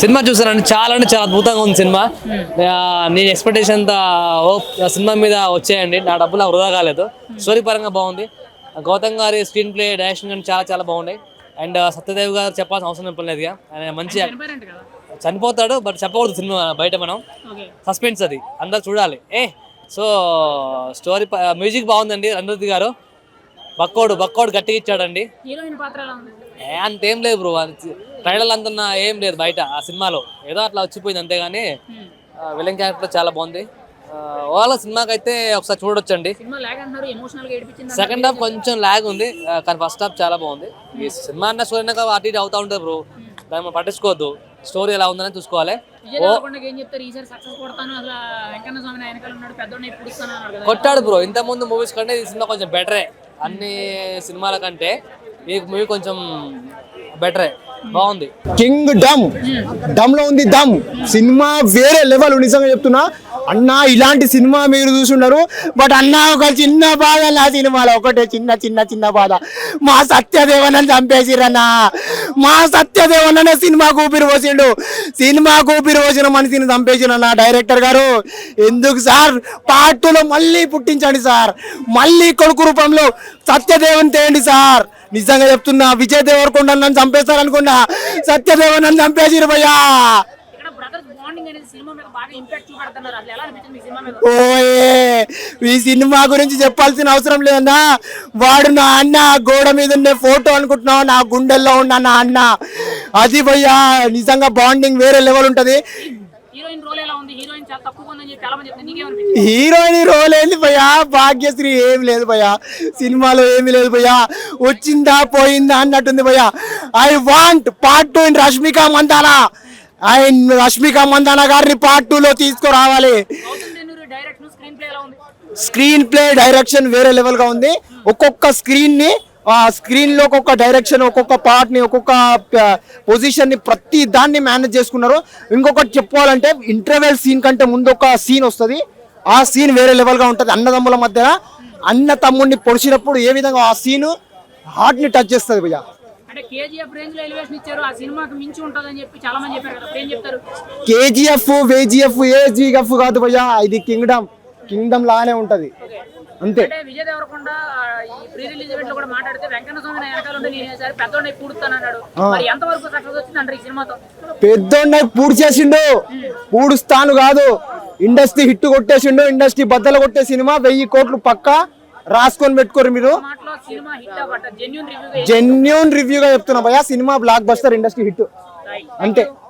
Cinema చూసానండి. చాలా అంటే చాలా అద్భుతంగా ఉంది సినిమా. నేను ఎక్స్పెక్టేషన్ అంత సినిమా మీద వచ్చాయండి. నా డబ్బులు నాకు వృధా కాలేదు. స్టోరీ పరంగా బాగుంది. గౌతమ్ గారి స్క్రీన్ ప్లే డైరెక్షన్ కానీ చాలా చాలా బాగున్నాయి. అండ్ సత్యదేవ్ గారు చెప్పాల్సిన అవసరం లేదు ఆయన మంచి చనిపోతాడు బట్ చెప్పకూడదు సినిమా బయట మనం. సస్పెన్స్ అది. అందరు చూడాలి. ఏ సో స్టోరీ మ్యూజిక్ బాగుందండి రణృతి గారు. బక్కోడు బక్కోడు గట్టిగా ఇచ్చాడండి. అంతేం లేదు బ్రో. ట్రైలర్ అంత ఏం లేదు బయట ఆ సినిమాలో. ఏదో అట్లా వచ్చిపోయింది అంతేగాని విలన్ క్యారెక్టర్ చాలా బాగుంది. ఓవరాల్ సినిమాకి అయితే ఒకసారి చూడొచ్చండి. సెకండ్ హాఫ్ కొంచెం లాగ్ ఉంది కానీ ఫస్ట్ హాఫ్ చాలా బాగుంది. ఈ సినిమా అన్న స్టోరీ అటు ఇటు అవుతా ఉంటుంది బ్రో దాన్ని మనం పట్టించుకోవద్దు. స్టోరీ ఎలా ఉందని చూసుకోవాలి. కొట్టాడు బ్రో ఇంత ముందు మూవీస్ కంటే ఈ సినిమా కొంచెం బెటరే అన్ని సినిమాల కంటే ఈ మూవీ కొంచెం బెటరే బాగుంది. కింగ్ డమ్. డమ్లో ఉంది డమ్. సినిమా వేరే లెవెల్ నిజంగా చెప్తున్నా. అన్న ఇలాంటి సినిమా మీరు చూసున్నారు బట్ అన్న ఒక చిన్న బాధ నా సినిమాలో. ఒకటే చిన్న చిన్న చిన్న బాధ. మా సత్యదేవనని చంపేసిరన్నా. మా సత్యదేవననే సినిమా కూపిరి పోసిండు. సినిమా కూపిరి పోసిన మనిషిని చంపేసిరన్న డైరెక్టర్ గారు. ఎందుకు సార్? పార్ట్ మళ్ళీ పుట్టించండి సార్. మళ్ళీ కొడుకు రూపంలో సత్యదేవన్ తేయండి సార్. నిజంగా చెప్తున్నా విజయ్ దేవరకొండ నన్ను చంపేస్తారనుకున్నా సత్యదేవన్ నన్ను చంపేసిరు భయ్యా. ఈ సినిమా గురించి చెప్పాల్సిన అవసరం లేదన్నా వాడు నా అన్న గోడ మీద ఉండే ఫోటో అనుకుంటున్నావు? నా గుండెల్లో ఉన్న నా అన్న. అది భయ్యా నిజంగా బాండింగ్ వేరే లెవెల్ ఉంటది. హీరోయిన్ రోల్ ఎలా ఉంది? హీరోయిన్ చాలా తక్కువ ఉందని చెప్పి చాలా మంది చెప్తారు నీకేమనిపించింది? హీరోయిన్ రోల్ ఏంది భయ్యా? భాగ్యశ్రీ ఏం లేదు భయ్యా. సినిమాలో ఏమీ లేదు భయ్యా. వచ్చిందా పోయిందా అన్నట్టుంది భయ్యా. I want part two in Rashmika Mandanna. I Rashmika Mandanna గారిని పార్ట్ టూ లో తీసుకురావాలి. స్క్రీన్ ప్లే డైరెక్షన్ వేరే లెవెల్గా ఉంది. ఒక్కొక్క స్క్రీన్ ని ఆ స్క్రీన్లో ఒక్కొక్క డైరెక్షన్ ఒక్కొక్క పార్ట్ని ఒక్కొక్క పొజిషన్ని ప్రతి దాన్ని మేనేజ్ చేసుకున్నారు. ఇంకొకటి చెప్పుకోవాలంటే ఇంటర్వెల్ సీన్ కంటే ముందు ఒక సీన్ వస్తుంది. ఆ సీన్ వేరే లెవెల్గా ఉంటది అన్నదమ్ముల మధ్య అన్న తమ్ముడిని పొడిచినప్పుడు ఏ విధంగా ఆ సీన్ హార్ట్ని టచ్ చేస్తుంది భయ్య. కేజీఎఫ్ వేజిఎఫ్ ఏజీఎఫ్ కాదు భయ్య ఇది కింగ్డమ్. కింగ్డమ్ లానే ఉంటది. అంతే. విజయ్ దేవరకొండ ఈ ప్రీ రిలీజ్ ఈవెంట్లో కూడా మాట్లాడితే వెంకన్న స్వామి వెనకాల ఉంటే నేను ఈసారి పెద్దోడిని పూడుతాను అన్నాడు మరి ఎంత వరకు సక్సెస్ వచ్చింది అంటారు ఈ సినిమాతో? పూడి చేసిండు. పూడుస్తాను కాదు. Industry hit కొట్టేసిండు. ఇండస్ట్రీ బద్దలు కొట్టే సినిమా వెయ్యి కోట్లు పక్క రాసుకొని పెట్టుకోరు మీరు. జెన్యున్ రివ్యూగా చెప్తున్నా భయ సినిమా బ్లాక్ బస్టర్ ఇండస్ట్రీ హిట్ అంతే.